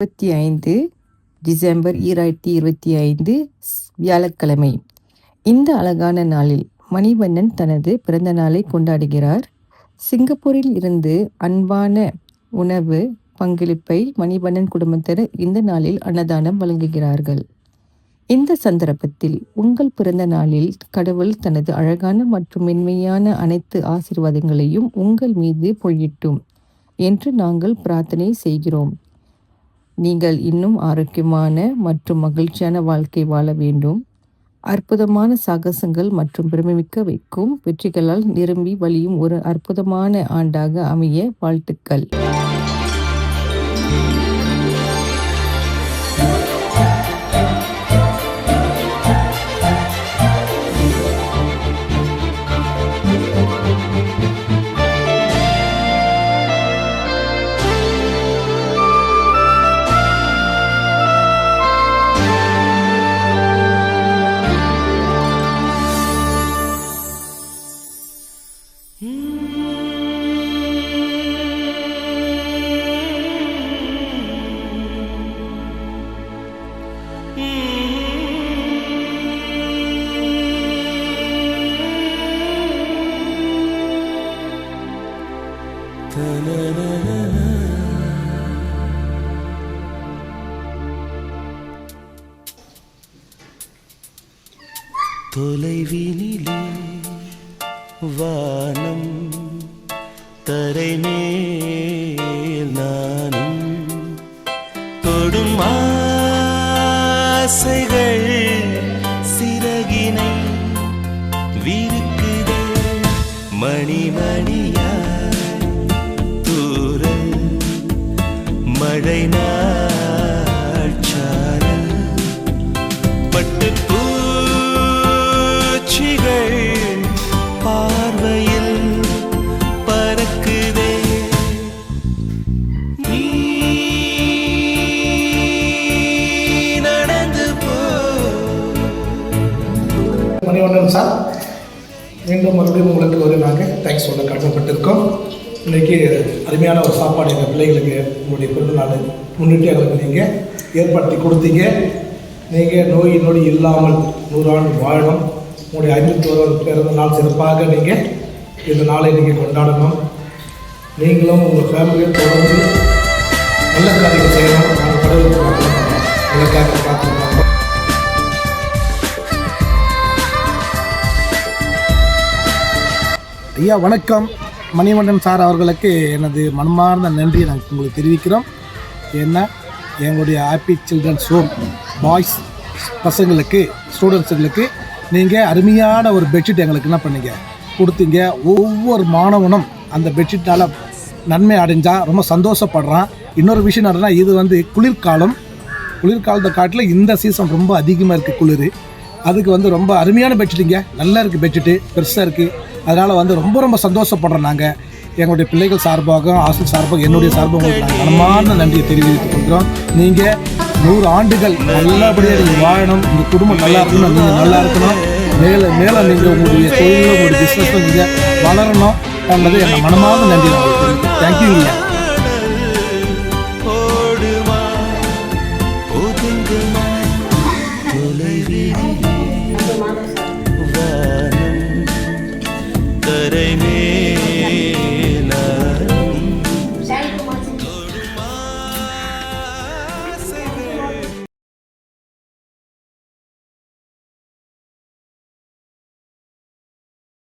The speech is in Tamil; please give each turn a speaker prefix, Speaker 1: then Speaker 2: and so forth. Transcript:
Speaker 1: இருபத்தி ஐந்து டிசம்பர் ஈராயிரத்தி இருபத்தி ஐந்து வியாழக்கிழமை. இந்த அழகான நாளில் மணிவண்ணன் தனது பிறந்த நாளை கொண்டாடுகிறார். சிங்கப்பூரில் இருந்து அன்பான உணவு பங்களிப்பை மணிவண்ணன் குடும்பத்தினர் இந்த நாளில் அன்னதானம் வழங்குகிறார்கள். இந்த சந்தர்ப்பத்தில் உங்கள் பிறந்த நாளில் கடவுள் தனது அழகான மற்றும் மென்மையான அனைத்து ஆசீர்வாதங்களையும் உங்கள் மீது பொழியிட்டும் என்று நாங்கள் பிரார்த்தனை செய்கிறோம். நீங்கள் இன்னும் ஆரோக்கியமான மற்றும் மகிழ்ச்சியான வாழ்க்கை வாழ வேண்டும். அற்புதமான சாகசங்கள் மற்றும் பெருமைமிக்க வைக்கும். வெற்றிகளால் நிரம்பி வழியும் ஒரு அற்புதமான ஆண்டாக அமைய வாழ்த்துக்கள்.
Speaker 2: தொலைவினிலே வானம் தரைமேல் நானும் தொடும் ஆசைகள் சிறகினை விருக்குதே மணிமணி மழை நாள் பட்டு பூச்சிகள் பார்வையில் பறக்குதே. நீ நடந்து போ.
Speaker 3: மணிவண்ணன் சார் மீண்டும் மறுபடியும் உங்களுக்கு ஒரு நாங்கள் தேங்க்ஸ் சொல்ல கடமைப்பட்டிருக்கோம். இன்றைக்கி அருமையான ஒரு சாப்பாடு எங்கள் பிள்ளைகளுக்கு உங்களுடைய பிறந்த நாள் முன்னிட்டு எங்களுக்கு நீங்கள் ஏற்படுத்தி கொடுத்தீங்க. நீங்கள் நோய் நொடி இல்லாமல் நூறாண்டு வாழணும். உங்களுடைய ஐம்பத்தி பிறந்த நாள் சிறப்பாக நீங்கள் இந்த நாளை நீங்கள் கொண்டாடணும். நீங்களும் உங்கள் ஃபேமிலியும் தொடர்ந்து நல்ல காரியங்கள் செய்யணும். நாங்கள் கடவுளுக்கு உங்களுக்காக பார்த்துருக்கோம். ஐயா வணக்கம். மணிமண்டன் சார் அவர்களுக்கு எனது மனமார்ந்த நன்றியை நாங்கள் உங்களுக்கு தெரிவிக்கிறோம். ஏன்னா எங்களுடைய ஹாப்பி சில்ட்ரன்ஸ் ஹோம் பாய்ஸ் பசங்களுக்கு ஸ்டூடெண்ட்ஸுங்களுக்கு நீங்கள் அருமையான ஒரு பெட்ஷீட் எங்களுக்கு என்ன பண்ணீங்க? கொடுத்தீங்க. ஒவ்வொரு மாணவனும் அந்த பெட்ஷீட்டால் நன்மை அடைஞ்சால் ரொம்ப சந்தோஷப்படுறான். இன்னொரு விஷயம் என்னன்னா இது வந்து குளிர்காலம். குளிர்காலத்தை காட்டில் இந்த சீசன் ரொம்ப அதிகமாக இருக்குது குளிர். அதுக்கு வந்து ரொம்ப அருமையான பெட்ஷீட்டுங்க நல்லா இருக்குது பெட்ஷீட்டு பெருசாக இருக்குது அதனால் வந்து ரொம்ப ரொம்ப சந்தோஷப்படுறோம் நாங்கள் எங்களுடைய பிள்ளைகள் சார்பாகவும் ஆசிரியர் சார்பாக என்னுடைய சார்பாக உங்களுக்கு நாங்கள் நன்றியை தெரிவித்துக் கொள்கிறோம். நீங்கள் நூறு ஆண்டுகள் நல்லபடியாக நீங்கள் வாழணும். உங்கள் குடும்பம் நல்லா இருக்கணும். நீங்கள் நல்லா இருக்கணும். மேலே மேலே நீங்கள் உங்களுடைய தொழிலும் உங்களுடைய பிஸ்னஸும் நீங்கள் வளரணும் என்பது எங்கள் மனமார்ந்த நன்றி நான் உங்களுக்கு